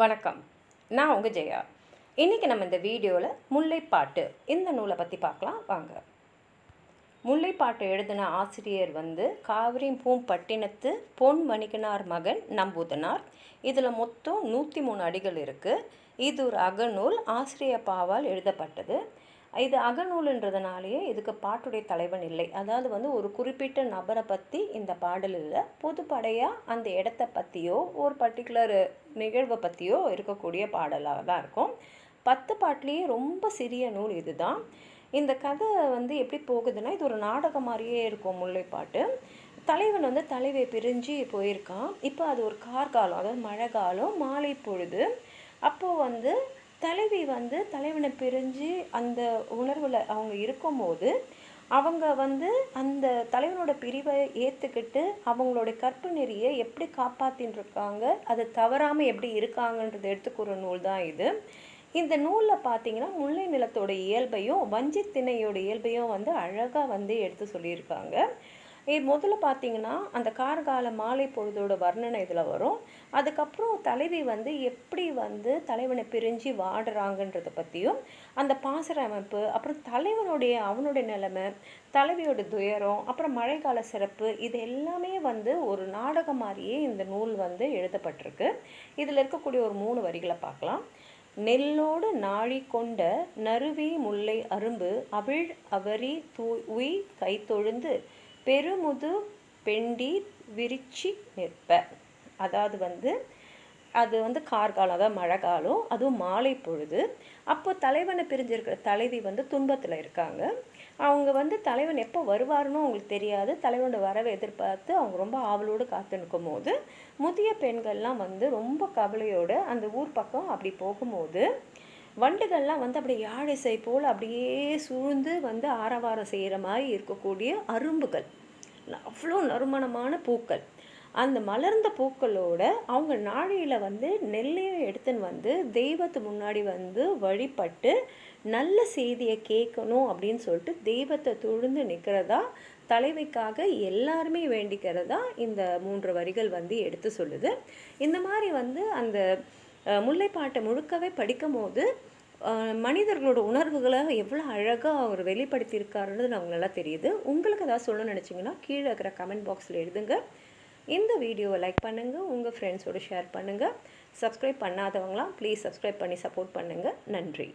வணக்கம். நான் உங்கள் ஜெயா. இன்றைக்கி நம்ம இந்த வீடியோவில் முல்லைப்பாட்டு இந்த நூலை பற்றி பார்க்கலாம். வாங்க. முல்லைப்பாட்டு எழுதின ஆசிரியர் வந்து காவிரி பூம்பட்டினத்து பொன் வணிகனார் மகன் நம்பூதனார். இதில் மொத்தம் நூற்றி மூணு அடிகள் இருக்குது இது ஒரு அகநூல். ஆசிரியர் பாவால் எழுதப்பட்டது. இது அகநூலுன்றதுனாலேயே இதுக்கு பாட்டுடைய தலைவன் இல்லை. அதாவது வந்து ஒரு குறிப்பிட்ட நபரை பற்றி இந்த பாடல் இல்லை பொதுப்படையாக அந்த இடத்த பற்றியோ ஒரு பர்டிகுலர் நிகழ்வை பற்றியோ இருக்கக்கூடிய பாடலாக தான் இருக்கும். பத்து பாட்டிலேயே ரொம்ப சிறிய நூல் இதுதான். இந்த கதை வந்து எப்படி போகுதுன்னா இது ஒரு நாடகம் மாதிரியே இருக்கும் முல்லைப்பாட்டு. தலைவன் வந்து தலைவை பிரிஞ்சு போயிருக்கான். இப்போ அது ஒரு கார்காலம் அதாவது மழை காலம் மாலை பொழுது அப்போது வந்து தலைவி வந்து தலைவனை பிரிஞ்சு அந்த உணர்வில் அவங்க இருக்கும்போது அவங்க வந்து அந்த தலைவனோட பிரிவை ஏற்றுக்கிட்டு அவங்களோட கற்பு நெறியை எப்படி காப்பாற்றின்னு இருக்காங்க அதை தவறாமல் எப்படி இருக்காங்கன்றது எடுத்துக்கிற நூல் தான் இது. இந்த நூலில் பார்த்தீங்கன்னா முல்லை நிலத்தோட இயல்பையும் வஞ்சித்திணையோட இயல்பையும் வந்து அழகாக வந்து எடுத்து சொல்லியிருக்காங்க. முதல்ல பார்த்தீங்கன்னா அந்த கார்கால மாலை பொழுதோட வர்ணனை இதில் வரும். அதுக்கப்புறம் தலைவி வந்து எப்படி வந்து தலைவனை பிரிஞ்சு வாடுறாங்கன்றதை பற்றியும் அந்த பாசர அமைப்பு அப்புறம் தலைவனுடைய அவனுடைய நிலைமை தலைவியோட துயரம் அப்புறம் மழைக்கால சிறப்பு இது எல்லாமே வந்து ஒரு நாடகம் மாதிரியே இந்த நூல் வந்து எழுதப்பட்டிருக்கு. இதில் இருக்கக்கூடிய ஒரு மூணு வரிகளை பார்க்கலாம். நெல்லோடு நாழி கொண்ட நறுவி முல்லை அரும்பு அவிழ் அவரி தூ உய் கைத்தொழுந்து பெருமுது பெண்டி விரிச்சி நிற்ப. அதாவது வந்து அது வந்து கார்காலம் அதாவது மழை காலம் அதுவும் மாலை பொழுது. அப்போ தலைவனை பிரிஞ்சிருக்கிற தலைவி வந்து துன்பத்தில் இருக்காங்க. அவங்க வந்து தலைவன் எப்போ வருவாருன்னு அவங்களுக்கு தெரியாது. தலைவனோட வரவை எதிர்பார்த்து அவங்க ரொம்ப ஆவலோடு காத்து நிற்கும் போது முதிய பெண்கள்லாம் வந்து ரொம்ப கவலையோடு அந்த ஊர் பக்கம் அப்படி போகும்போது வண்டுகள்லாம் வந்து அப்படியே யாழிசை போல் அப்படியே சூழ்ந்து வந்து ஆரவாரம் செய்கிற மாதிரி இருக்கக்கூடிய அரும்புகள். அவ்வளோ நறுமணமான பூக்கள். அந்த மலர்ந்த பூக்களோட அவங்க நாழியில் வந்து நெல்லையும் எடுத்துன்னு வந்து தெய்வத்து முன்னாடி வந்து வழிபட்டு நல்ல செய்தியை கேட்கணும் அப்படின்னு சொல்லிட்டு தெய்வத்தை தொழுந்து நிற்கிறதா தலைவைக்காக எல்லாருமே வேண்டிக்கிறதா இந்த மூன்று வரிகள் வந்து எடுத்து சொல்லுது. இந்த மாதிரி வந்து அந்த முல்லைப்பாட்டை முழுக்கவே படிக்கும் போது மனிதர்களோட உணர்வுகளை எவ்வளோ அழகாக அவர் வெளிப்படுத்தியிருக்காருன்னு நமக்கு நல்லா தெரியுது. உங்களுக்கு ஏதாவது சொல்லணும்னு நினச்சிங்கன்னா கீழே இருக்கிற கமெண்ட் பாக்ஸில் எழுதுங்க. இந்த வீடியோவை லைக் பண்ணுங்கள் உங்கள் ஃப்ரெண்ட்ஸோடு ஷேர் பண்ணுங்கள் சப்ஸ்கிரைப் பண்ணாதவங்களாம் ப்ளீஸ் சப்ஸ்கிரைப் பண்ணி சப்போர்ட் பண்ணுங்கள் நன்றி.